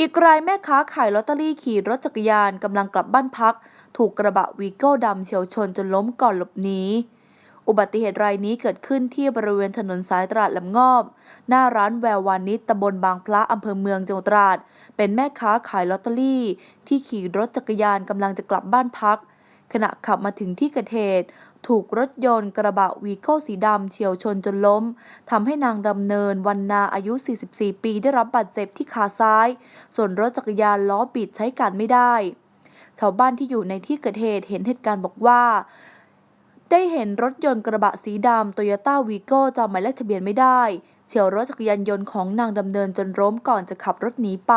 อีกรายแม่ค้าขายลอตเตอรี่ขี่รถจักรยานกำลังกลับบ้านพัก ถูกกระบะวีโก้ดำเฉียวชนจนล้มก่อนหลบหนีอุบัติเหตุรายนี้เกิดขึ้นที่บริเวณถนนสายตราดลำงอบ หน้าร้านแวววานิชตำบลบางพระอำเภอเมืองจังหวัดตราด เป็นแม่ค้าขายลอตเตอรี่ ที่ขี่รถจักรยานกำลังจะกลับบ้านพัก ขณะขับมาถึงที่เกิดเหตุ ถูกรถยนต์กระบะวีโก้สีดำเฉียวชนจนล้มทำให้นางดำเนินวันนาอายุ 44 ปีได้รับบาดเจ็บที่ขาซ้าย ส่วนรถจักรยานล้อบิดใช้การไม่ได้ ชาวบ้านที่อยู่ในที่เกิดเหตุเห็นเหตุการณ์บอกว่าได้เห็นรถยนต์กระบะสีดำโตโยต้าวีโก้จำหมายเลขทะเบียนไม่ได้ เฉียวรถจักรยานยนต์ของนางดำเนินจนล้มก่อนจะขับรถหนีไป